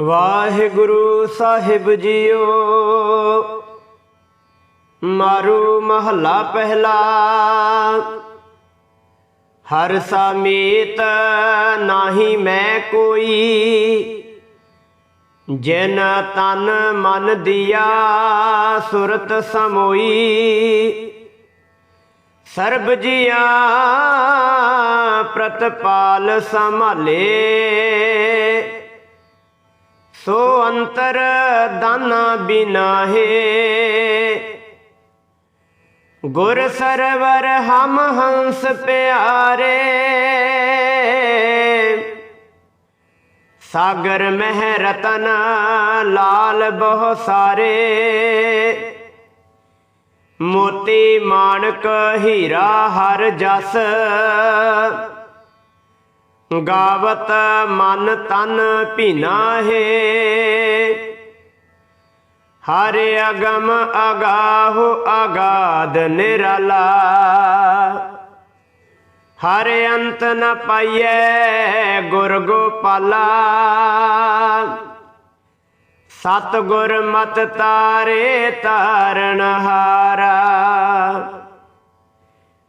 ਵਾਹਿਗੁਰੂ ਸਾਹਿਬ JIO, ਮਾਰੂ ਮਹੱਲਾ ਪਹਿਲਾ। ਹਰ ਸਮੇਤ ਨਾਹੀ ਮੈਂ ਕੋਈ, ਜਿਨ ਤਨ ਮਨ ਦਿਆ ਸੁਰਤ ਸਮੋਈ। ਸਰਬ ਜੀਆ ਪ੍ਰਤਪਾਲ ਸੰਭਾਲੇ। ਅੰਤਰ ਦਾਨਾ ਬਿਨਾ ਗੁਰ ਸਰਵਰ ਹਮ ਹੰਸ ਪਿਆਰੇ। ਸਾਗਰ ਮਹਿ ਰਤਨ ਲਾਲ ਬਹੁ ਸਾਰੇ। ਮੋਤੀ ਮਾਣਕ ਹੀਰਾ ਹਰ ਜਸ। ਗਾਵਤ ਮਨ ਤਨ ਭੀਨਾ ਹੈ। ਹਰ ਅਗਮ ਅਗਾਹੋ ਅਗਾਧ ਨਿਰਲਾ। ਹਰ ਅੰਤ ਨ ਪਾਈਐ ਗੁਰ ਗੋਪਾਲਾ। ਸਤ ਗੁਰ ਮਤ ਤਾਰੇ ਤਾਰਨ ਹਾਰਾ।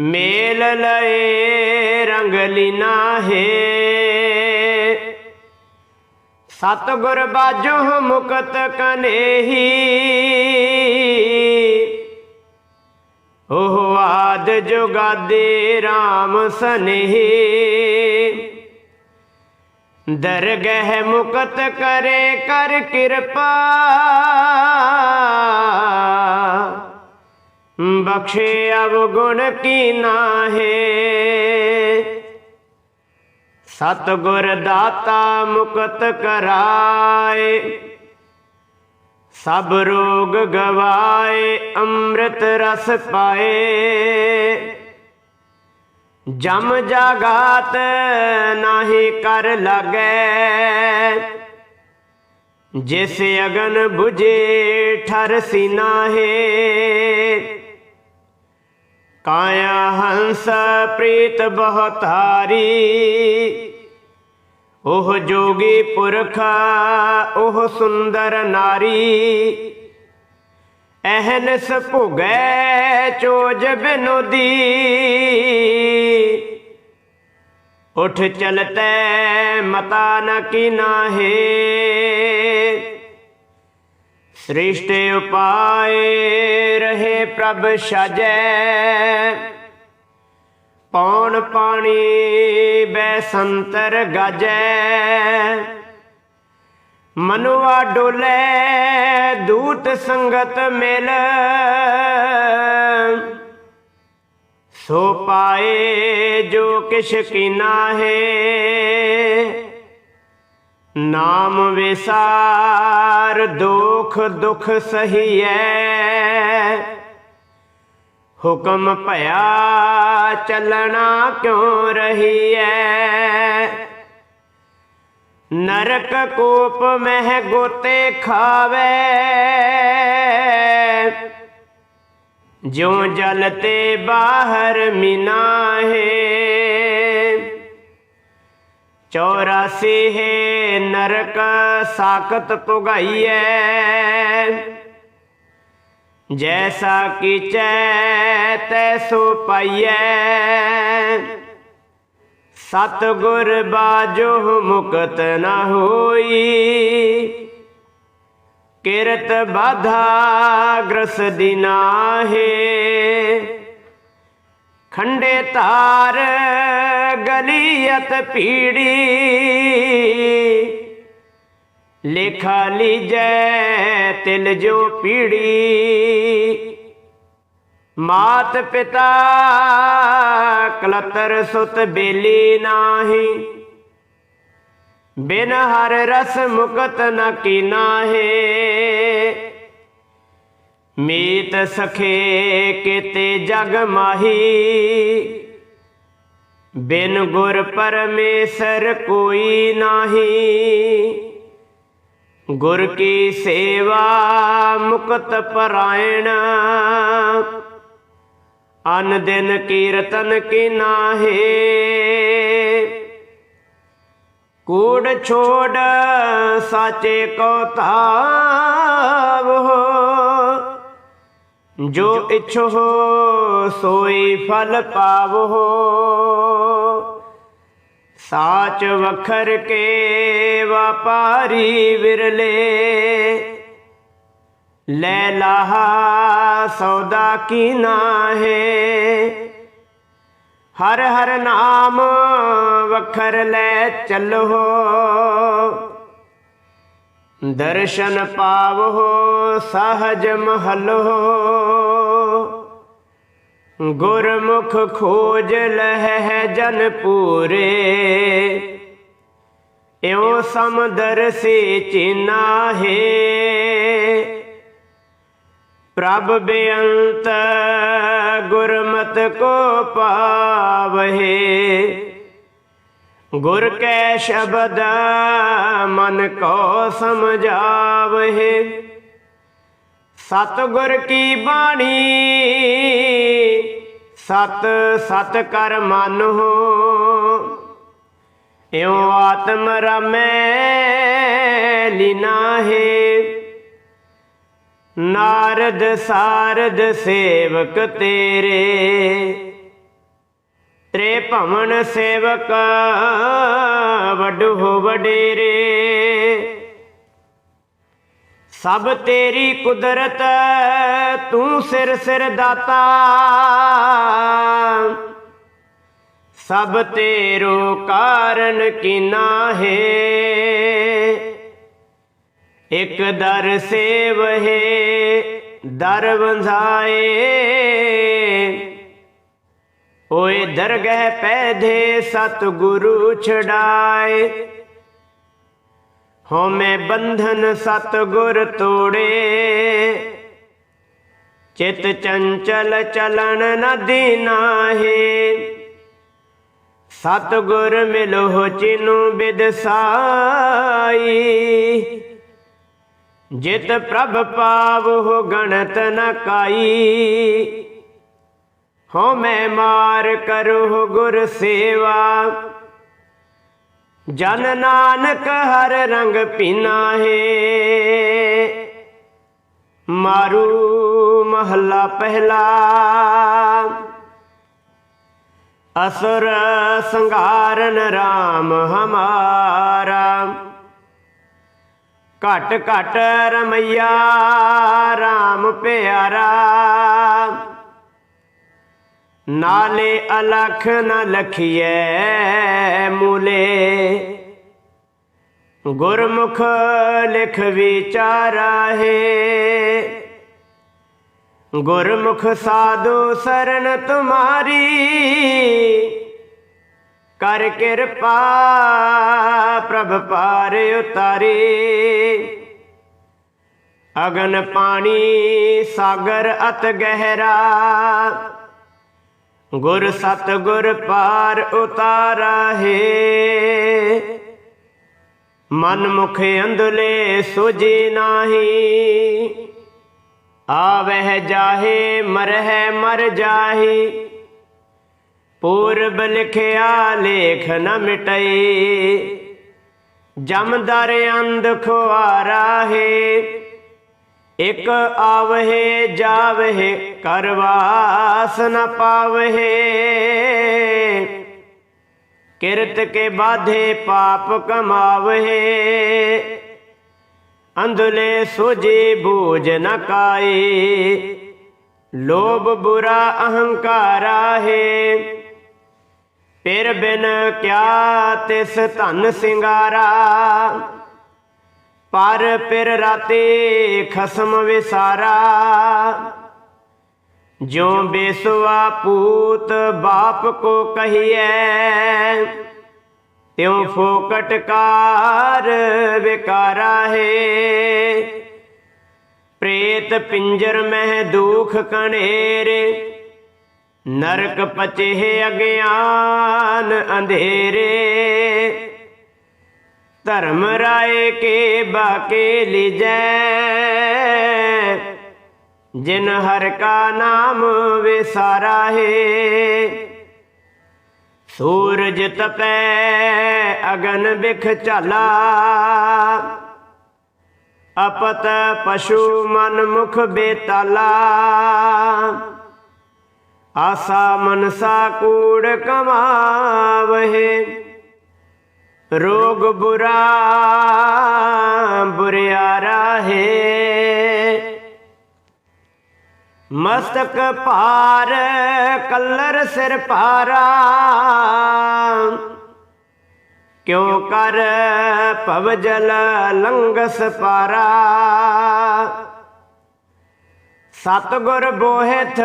ਮੇਲ ਲਏ ਰੰਗ ਲੀਨਾ ਹੈ। ਸਤ ਗੁਰ ਬਾਜੋ ਮੁਕਤ ਕਨੇਹੀ। ਉਹ ਆਦ ਜੁਗਾਦੇ RAM ਸਨੇਹੀ। ਦਰਗਹਿ ਮੁਕਤ ਕਰੇ ਕਰ ਕਿਰਪਾ। ਬਖਸ਼ੇ ਅਵਗੁਣ ਕੀ ਨਾਹੇ। ਸਤ ਗੁਰ ਦਾਤਾ ਮੁਕਤ ਕਰਾਏ। ਸਭ ਰੋਗ ਗਵਾਏ, ਅੰਮ੍ਰਿਤ ਰਸ ਪਾਏ। ਜਮ ਜਾਗਾਤ ਨਾਹੀ ਕਰ ਲਾਗੈ। ਜਿਸ ਅਗਨ 부ਜੇ ਠਰ ਸੀਨਾ ਕਾਇਆ ਹੰਸ ਪ੍ਰੀਤ ਬਹੁਤਾਰੀ। ਉਹ ਜੋਗੀ ਪੁਰਖ, ਉਹ ਸੁੰਦਰ ਨਾਰੀ। ਅਹਨਸ ਭੁਗੈ ਚੋਜ ਬਿਨੋਦੀ। ਉਠ ਚਲਤੈ ਮਤਾ ਨ ਕੀਨਾ ਹੈ ਸ੍ਰਿਸ਼ਟ ਉਪਾਏ ਰਹੇ ਪ੍ਰਭ ਸਾਜੈ ਪੌਣ ਪਾਣੀ ਬੈ ਸੰਤਰ ਗਾਜੈ। ਮਨੁਆ ਡੋਲੇ, ਦੂਤ ਸੰਗਤ ਮਿਲ। ਸੋ ਪਾਏ ਜੋ ਕਿਛ ਕੀਨਾ ਹੈ। ਨਾਮ ਵਿਸਾਰ ਦੁਖ ਦੁਖ ਸਹੀਐ ਹੁਕਮ ਭਇਆ ਚੱਲਣਾ ਕਿਉ ਰਹੀਐ ਨਰਕ ਕੋਪ ਮਹਿ ਗੋਤੇ ਖਾਵੇ ਜਿਉ ਜਲ ਤੇ ਬਾਹਰ ਮਿਨਾ ਹੈ ਚੌਰਾਸੀ ਹੈ ਨਰਕ ਸਾਖਤ ਪੁਗਾਈਐ ਜੈਸਾ ਕੀਚੈ ਤੈਸੋ ਪਾਈਐ। ਸਤ ਗੁਰ ਬਾਜੋ ਮੁਕਤ ਨਾ ਹੋਈ। ਕਿਰਤ ਬਾਧਾ ਗ੍ਰਸ ਦਿਨਾ ਹੈ ਖੰਡੇ ਤਾਰ ਗਲੀਅਤ ਪੀੜੀ। ਲੇਖਾ ਲੀਜੈ ਤਿਲ ਜੋ ਪੀੜੀ। ਮਾਤ ਪਿਤਾ ਕਲਤਰ ਸੁਤ ਬੇਲੀ ਨਾਹੀ। ਬਿਨ ਹਰ ਰਸ ਮੁਕਤ ਨ ਕੀਨਾ ਹੈ ਮੀਤ ਸਖੇ ਕਿਤੇ ਜਗ ਮਾਹੀ। ਬਿਨ ਗੁਰ ਪਰਮੇਸ਼ਰ ਕੋਈ ਨਾਹੀ। ਗੁਰ ਕੀ ਸੇਵਾ ਮੁਕਤ ਪਰਾਇਣ। ਅਨ ਦਿਨ ਕੀਰਤਨ ਕੀ ਨਾਹੇ। ਕੂੜ ਛੋੜ ਸਾਚੇ ਕੋ ਤਾਵ ਹੋ। ਜੋ ਇਛੋ ਸੋਈ ਫਲ ਪਾਵੋ। ਸਾਚ ਵਖਰ ਕੇ ਵਪਾਰੀ ਵਿਰਲੇ। ਲੈ ਲਾਹਾ ਸੌਦਾ ਕੀ ਨਾਹੇ। ਹਰ ਹਰ ਨਾਮ ਵਖਰ ਲੈ ਚੱਲੋ। ਦਰਸ਼ਨ ਪਾਵੋ ਸਹਜ ਮਹਲੋ ਗੁਰਮੁਖ ਖੋਜ ਲਹਿ ਜਨ ਪੂਰੇ। ਇਉ ਸਮਦਰ ਸੇ ਚੀਨਾ ਹੈ ਪ੍ਰਭ ਬੇਅੰਤ ਗੁਰਮਤ ਕੋ ਪਾਵਹਿ। ਗੁਰ ਕੈ ਸ਼ਬਦ ਮਨ ਕੋ ਸਮਝਾਵਹਿ ਸਤਿਗੁਰ ਕੀ ਬਾਣੀ, ਸਤ ਸਤ ਕਰ ਮਨ ਹੋ। ਇਉ ਆਤਮ ਰਮੈ ਲੀਨਾ ਹੈ। ਨਾਰਦ ਸਾਰਦ ਸੇਵਕ ਤੇਰੇ। ਤ੍ਰੇ ਭਵਨ ਸੇਵਕ, ਵੱਡੋ ਵਡੇਰੇ। ਸਭ ਤੇਰੀ ਕੁਦਰਤ, ਤੂੰ ਸਿਰ ਸਿਰ ਦਾਤਾ। ਸਭ ਤੇਰੋ ਕਾਰਨ ਕੀਨਾ ਹੈ ਇਕ ਦਰ ਸੇਵ ਹੈ, ਦਰ ਵੰਝਾਏ। ਓਏ ਦਰਗਹਿ ਪੈਧੇ ਸਤ ਗੁਰੂ ਛਡਾਏ ਹੋਮੇ ਬੰਧਨ ਸਤ ਗੁਰ ਤੋੜੇ। ਚਿਤ ਚੰਚਲ ਚਲਣ ਨ ਦੀਨਾਹੇ ਸਤ ਗੁਰ ਮਿਲੋ ਚਿਨੂ ਬਿਦਸਾਈ ਜਿਤ ਪ੍ਰਭ ਪਾਵ ਹੋ ਗਣਤ ਨ ਕਾਈ। ਹੋ ਮੈਂ ਮਾਰ ਕਰੋ ਗੁਰ ਸੇਵਾ। ਜਨ ਨਾਨਕ ਹਰ ਰੰਗ ਪੀਨਾ ਹੈ ਮਾਰੂ ਮਹੱਲਾ ਪਹਿਲਾ। ਅਸੁਰ ਸੰਘਾਰਨ RAM ਹਮਾਰਾ। ਘਟ ਘਟ ਰਮਈਆ RAM ਪਿਆਰਾ। ਨਾਲੇ ਅਲਖ ਨ ਲਖੀਐ ਮੂਲੇ। ਗੁਰਮੁਖ ਲਿਖ ਵਿਚਾਰਾ ਹੈ। ਗੁਰਮੁਖ ਸਾਧੂ ਸਰਨ ਤੁਮਾਰੀ। ਕਰ ਕਿਰਪਾ ਪ੍ਰਭ ਪਾਰ ਉਤਾਰੀ। ਅਗਨ ਪਾਣੀ ਸਾਗਰ ਅਤ ਗਹਿਰਾ। ਗੁਰ ਸਤ ਗੁਰ ਪਾਰ ਉਤਾਰਾ ਹੈ। ਮਨ ਮੁਖ ਅੰਧਲੇ ਸੁਜੀ ਨਾਹੀ। ਆਵਹਿ ਜਾਹੇ, ਮਰਹਿ ਮਰ ਜਾਹੀ। ਪੂਰਬ ਲਿਖਿਆ, ਲੇਖ ਨ ਮਿਟਈ। ਜਮਦਰ ਅੰਧ ਖੁਆਰਾ ਹੈ। ਇਕ ਆਵਹਿ ਜਾਵਹਿ ਕਰਵਾਸ ਨ ਪਾਵਹਿ। ਕਿਰਤ ਕੇ ਬਾਧੇ ਪਾਪ ਕਮਾਵਹਿ। ਅੰਧਲੇ ਸੋਜੇ ਬੂਝ ਨ ਕਾਏ। ਲੋਭ ਬੁਰਾ ਅਹੰਕਾਰਾ ਹੈ ਪਿਰ ਬਿਨ ਕਿਆ ਤਿਸ ਧਨ ਸਿੰਗਾਰਾ। ਪਰ ਪਿਰ ਰਾਤੇ ਖਸਮ ਵਿਸਾਰਾ। ਜੋ ਬੇਸਵਾ ਪੂਤ ਬਾਪ ਕੋ ਕਹੀਐ, ਤਿਉ ਫੋਕਟ ਕਾਰ ਵਿਕਾਰਾ ਹੈ। ਪ੍ਰੇਤ ਪਿੰਜਰ ਮਹਿ ਦੁਖ ਕਣੇਰੇ ਨਰਕ ਪਚੇ ਅਗਿਆਨ ਅੰਧੇਰੇ। ਧਰਮ ਰਾਏ ਕੇ ਬਾਕੇ ਲਿਜੈ। ਜਿਨ ਹਰ ਕਾ ਨਾਮ ਵਿਸਾਰਾ ਹੈ ਸੂਰਜ ਤਪੈ ਅਗਨ ਬਿਖ ਝਾਲਾ। ਅਪਤ ਪਸ਼ੂ ਮਨ ਮੁਖ ਬੇਤਾਲਾ। ਆਸਾ ਮਨਸਾ ਕੂੜ ਕਮਾਵਹਿ। ਰੋਗ ਬੁਰਾ ਬੁਰਿਆਰਾ ਹੈ ਮਸਤਕ ਭਾਰ, ਕਲਰ ਸਿਰ ਭਾਰਾ। ਕਿਉ ਕਰ ਭਵ ਜਲ ਲੰਗਸ ਪਾਰਾ। ਸਤਗੁਰ ਬੋਹਿਥ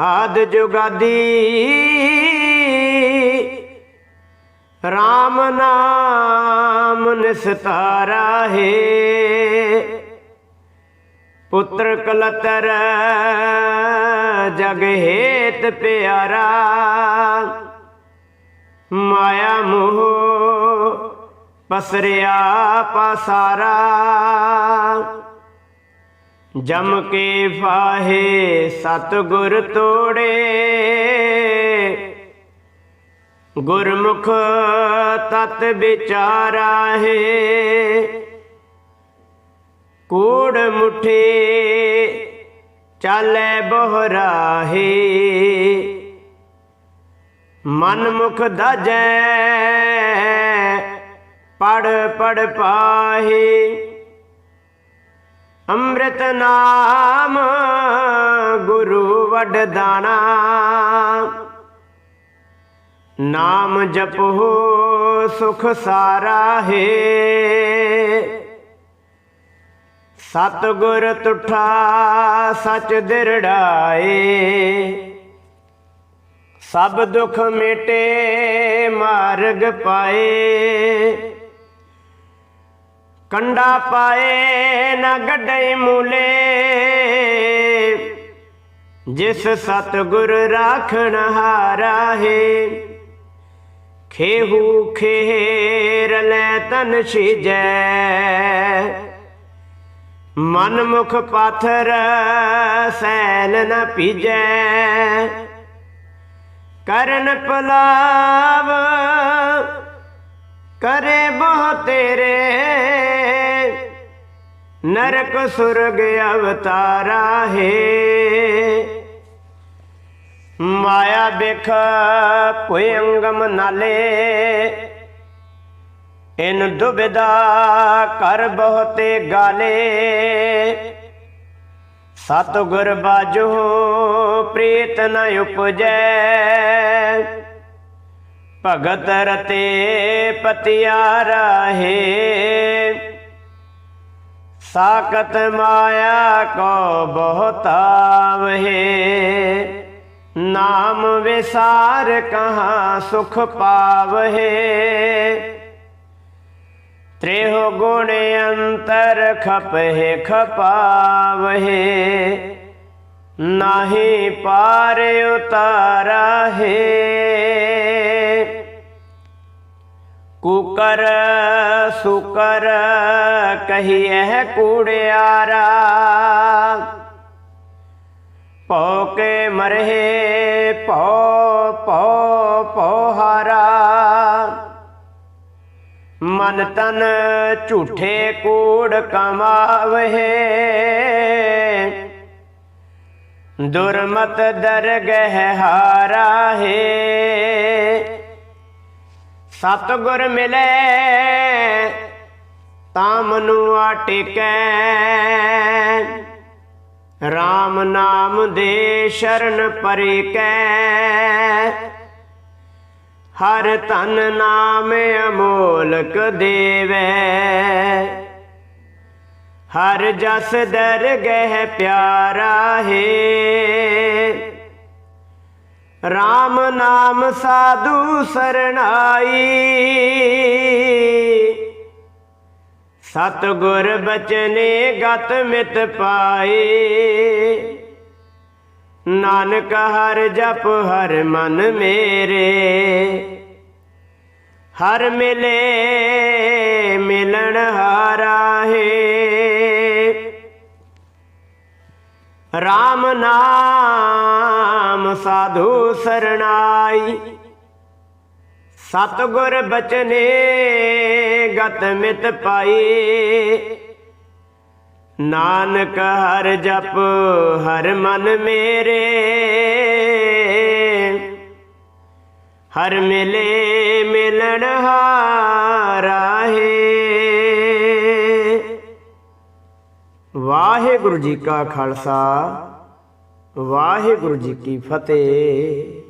ਆਦ ਜੁਗਾਦੀ। RAM ਨਾਮ ਨਿਸਤਾਰਾ ਹੈ। ਪੁੱਤਰ ਕਲਤਰ ਜਗ ਹੇਤ ਪਿਆਰਾ। ਮਾਇਆ ਮੋਹ ਪਸਰਿਆ ਪਸਾਰਾ। ਜਮ ਕੇ ਫਾਹੇ ਸਤਗੁਰ ਤੋੜੇ। ਗੁਰਮੁਖ ਤਤ ਵਿਚਾਰਾ ਹੈ। ਕੂੜ ਮੁਠੇ ਚਾਲੇ ਬਹਰਾਹੇ ਮਨ ਮੁਖ ਦਾਜੈ ਪੜ ਪੜ ਪਾਹੇ। ਅੰਮ੍ਰਿਤ ਨਾਮ ਗੁਰੂ ਵਡ ਦਾਣਾ। ਨਾਮ ਜਪੋ ਸੁਖ ਸਾਰਾ ਹੈ ਸਤਗੁਰ ਤੁਠਾ ਸਚ ਦਿਰੜਾਏ। ਸਭ ਦੁਖ ਮਿਟੇ ਮਾਰਗ ਪਾਏ। ਕੰਡਾ ਪਾਏ ਨਾ ਗੱਡੇ ਮੂਲੇ। ਜਿਸ ਸਤਗੁਰ ਰਾਖਣ ਹਾਰਾ ਹੈ ਖੇਹੂ ਖੇਰ ਲੈ ਤਨ ਛਿਜੈ ਮਨ ਮੁਖ ਪਾਥਰ ਸੈਲ ਨ ਪੀਜੈ। ਕਰਨ ਪਲਾਵ ਕਰੇ ਬਹੁ ਤੇਰੇ। ਨਰਕ ਸੁਰਗ ਅਵਤਾਰਾ ਹੈ। ਮਾਇਆ ਬਿਖ ਕੋਈ ਅੰਗਮ ਨਾਲੇ। ਇਨ ਦੁਬਿਦਾ ਕਰ ਬਹੁਤੇ ਗਾਲੇ। ਸਤਿਗੁਰ ਬਾਜੋ ਪ੍ਰੀਤ ਨ ਉਪਜੈ। ਭਗਤ ਰਤੇ ਪਤਿਆਰਾ ਹੈ ਸਾਕਤ ਮਾਇਆ ਕੋ ਬਹੁਤਾਵਹਿ ਨਾਮ ਵਿਸਾਰ ਕਹਾ ਸੁਖ ਪਾਵਹਿ? ਤ੍ਰਿਹੁ ਗੁਣ ਅੰਤਰ ਖਪਹਿ ਖਪਾਵਹਿ। ਨਾਹੀ ਪਾਰ ਉਤਾਰਾ ਹੈ। ਕੁਕਰ ਸੁਕਰ ਕਹੀਐ ਕੂੜਿਆਰਾ। ਭਉ ਕੇ ਮਰਹਿ ਭਉ ਭਉ ਭਉ ਹਾਰਾ ਮਨ ਤਨ ਝੂਠੇ ਕੂੜ ਕਮਾਵਹਿ। ਦੁਰਮਤ ਦਰਗਹਿ ਹਾਰਾ ਹੈ ਸਤਗੁਰ ਮਿਲੇ, ਤਾਂ ਮਨੁ ਆਟਿਕੈ RAM ਨਾਮ ਦੇ ਸ਼ਰਨ ਪਰਿਕੈ। ਹਰ ਤਨ ਨਾਮ ਅਮੋਲਕ ਦੇਵੈ। ਹਰ ਜਸ ਦਰਗਹਿ ਪਿਆਰਾ ਹੈ। RAM ਨਾਮ ਸਾਧੂ ਸਰਣਾਈ। ਸਤਗੁਰ ਬਚਨੇ ਗਤ ਮਿਤ ਪਾਏ। ਨਾਨਕ ਹਰ ਜਪ ਹਰ ਮਨ ਮੇਰੇ। ਹਰ ਮਿਲੇ ਮਿਲਣ ਹਾਰਾ ਹੈ। RAM ਨਾਮ ਸਾਧੂ ਸਰਣਾਈ। ਸਤਗੁਰ ਬਚਨੇ ਗਤ ਮਿਤ ਪਾਈ। ਨਾਨਕ ਹਰ ਜਪ, ਹਰ ਮਨ ਮੇਰੇ। ਹਰ ਮਿਲੇ ਮਿਲਣ ਹਾਰਾਹੇ ਵਾਹਿਗੁਰੂ ਜੀ ਕਾ ਖਾਲਸਾ, ਵਾਹਿਗੁਰੂ ਜੀ ਕੀ ਫਤਿਹ।